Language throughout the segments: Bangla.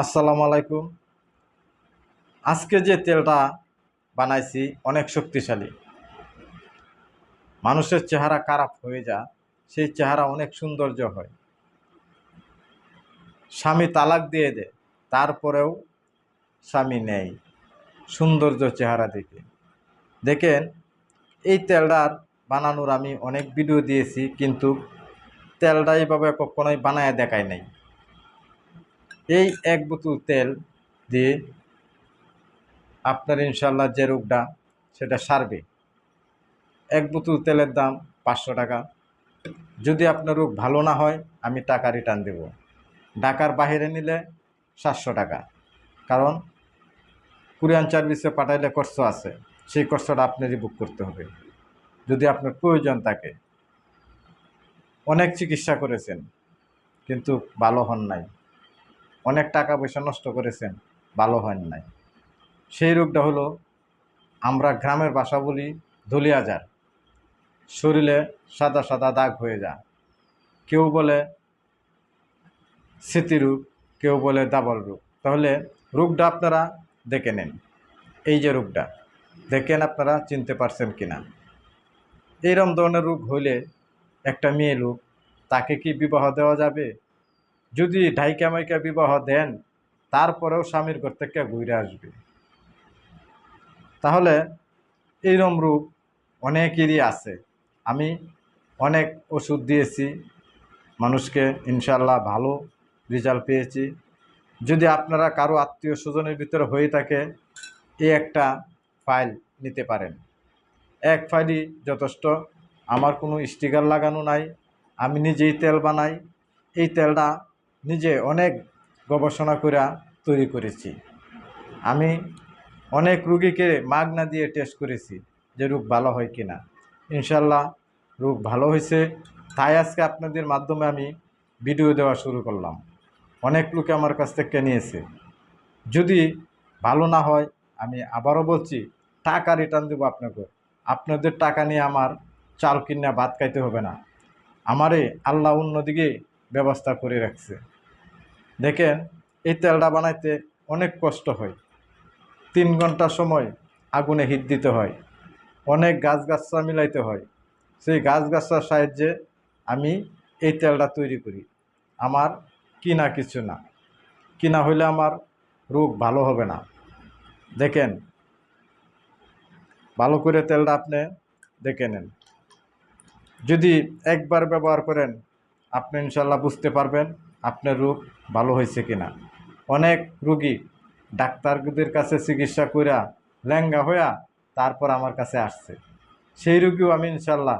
আসসালামু আলাইকুম। আজকে যে তেলটা বানাইছি, অনেক শক্তিশালী। মানুষের চেহারা খারাপ হয়ে যা, সেই চেহারা অনেক সৌন্দর্য হয়। স্বামী তালাক দিয়ে দেয় তারপরেও স্বামী নেই, সৌন্দর্য চেহারা দেখে। দেখেন, এই তেলটার বানানোর আমি অনেক ভিডিও দিয়েছি, কিন্তু তেলটা এইভাবে কখনোই বানায় দেখায় নাই। এই এক বোতল তেল দিয়ে আপনার ইনশাল্লাহ যে রোগটা, সেটা সারবে। এক বোতল তেলের দাম পাঁচশো টাকা। যদি আপনার রোগ ভালো না হয়, আমি টাকা রিটার্ন দেব। ঢাকার বাইরে নিলে সাতশো টাকা। কারণ কুরিয়ান সার্ভিসে পাঠাইলে খরচ আছে, সেই খরচটা আপনারই বুক করতে হবে। যদি আপনার প্রয়োজন থাকে। অনেক চিকিৎসা করেছেন, কিন্তু ভালো হন নাই। অনেক টাকা পয়সা নষ্ট করেছেন, ভালো হন নাই। সেই রোগটা হলো, আমরা গ্রামের বাসা বলি ধলিয়াজার শরীরে সাদা সাদা দাগ হয়ে যায়। কেউ বলে স্মৃতিরোগ কেউ বলে দাবল রোগ তাহলে রোগটা আপনারা দেখে নেন। এই যে রোগটা, দেখেন আপনারা চিনতে পারছেন কিনা। এইরকম ধরনের রোগ হইলে একটা মেয়ে লোক তাকে কি বিবাহ দেওয়া যাবে? যদি ঢাইকা মাইকা বিবাহ দেন, তারপরেও স্বামীর ঘর থেকে ঘুরে আসবে। তাহলে এইরকম রূপ অনেকেরই আছে। আমি অনেক ওষুধ দিয়েছি, মানুষকে ইনশাল্লাহ ভালো রেজাল্ট পেয়েছি। যদি আপনারা কারও আত্মীয় স্বজনের ভিতরে হয়ে থাকে, এই একটা ফাইল নিতে পারেন। এক ফাইলই যথেষ্ট। আমার কোনো স্টিকার লাগানো নাই, আমি নিজেই তেল বানাই। এই তেলটা নিজে অনেক গবেষণা করে তৈরি করেছি। আমি অনেক রুগীকে মাগনা দিয়ে টেস্ট করেছি যে রোগ ভালো হয় কি না ইনশাল্লাহ রোগ ভালো হয়েছে। তাই আজকে আপনাদের মাধ্যমে আমি ভিডিও দেওয়া শুরু করলাম। অনেক লোকে আমার কাছ থেকে নিয়েছে। যদি ভালো না হয়, আমি আবারও বলছি, টাকা রিটার্ন দেবো আপনাকে। আপনাদের টাকা নিয়ে আমার চাল কিনা ভাত খাইতে হবে না। আমারে আল্লাহ অন্যদিকে ব্যবস্থা করে রাখছে। দেখেন, এই তেলটা বানাইতে অনেক কষ্ট হয়। তিন ঘণ্টা সময় আগুনে হিট দিতে হয়। অনেক গাছ গাছরা মিলাইতে হয়। সেই গাছ গাছরার সাহায্যে আমি এই তেলটা তৈরি করি। আমার কিনা কিছু না। কিনা হইলে আমার রোগ ভালো হবে না। দেখেন, ভালো করে তেলটা আপনি দেখে নেন। যদি একবার ব্যবহার করেন আপনি ইনশাল্লাহ বুঝতে পারবেন আপনার রোগ ভালো হয়েছে কিনা। অনেক রুগী ডাক্তারদের কাছে চিকিৎসা কইরা ল্যাঙ্গা হইয়া তারপর আমার কাছে আসছে। সেই রুগীও আমি ইনশাল্লাহ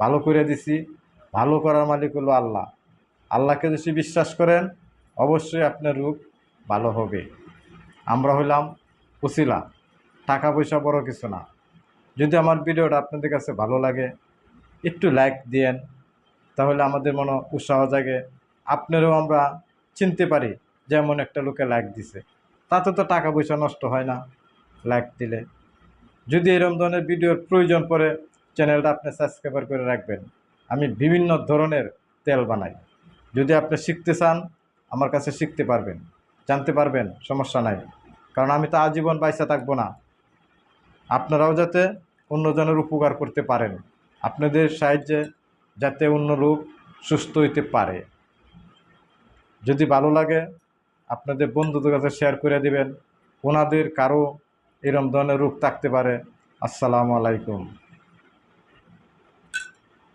ভালো করে দিছি, ভালো করার মালিক হলো আল্লাহ। আল্লাহকে যদি বিশ্বাস করেন, অবশ্যই আপনার রোগ ভালো হবে। আমরা হইলাম উসিলা, টাকা পয়সা বড় কিছু না। যদি আমার ভিডিওটা আপনাদের কাছে ভালো লাগে, একটু লাইক দিয়েন তাহলে আমাদের মনে উৎসাহ জাগে, আপনারও আমরা চিনতে পারি যেমন একটা লোকে লাইক দিছে। তাতে তো টাকা পয়সা নষ্ট হয় না লাইক দিলে। যদি এরকম ধরনের ভিডিওর প্রয়োজন পড়ে, চ্যানেলটা আপনি সাবস্ক্রাইবার করে রাখবেন। আমি বিভিন্ন ধরনের তেল বানাই। যদি আপনি শিখতে চান, আমার কাছে শিখতে পারবেন। জানতে পারবেন, সমস্যা নাই। কারণ আমি তো আজীবন বাইসা থাকব না। আপনারাও যাতে অন্যজনের উপকার করতে পারেন। আপনাদের সাহায্যে যাতে অন্য লোক সুস্থ হইতে পারে। যদি ভালো লাগে, আপনাদের বন্ধুদের কাছে শেয়ার করে দিবেন। ওনাদের কারও এরম ধরনের রূপ থাকতে পারে। আসসালামু আলাইকুম।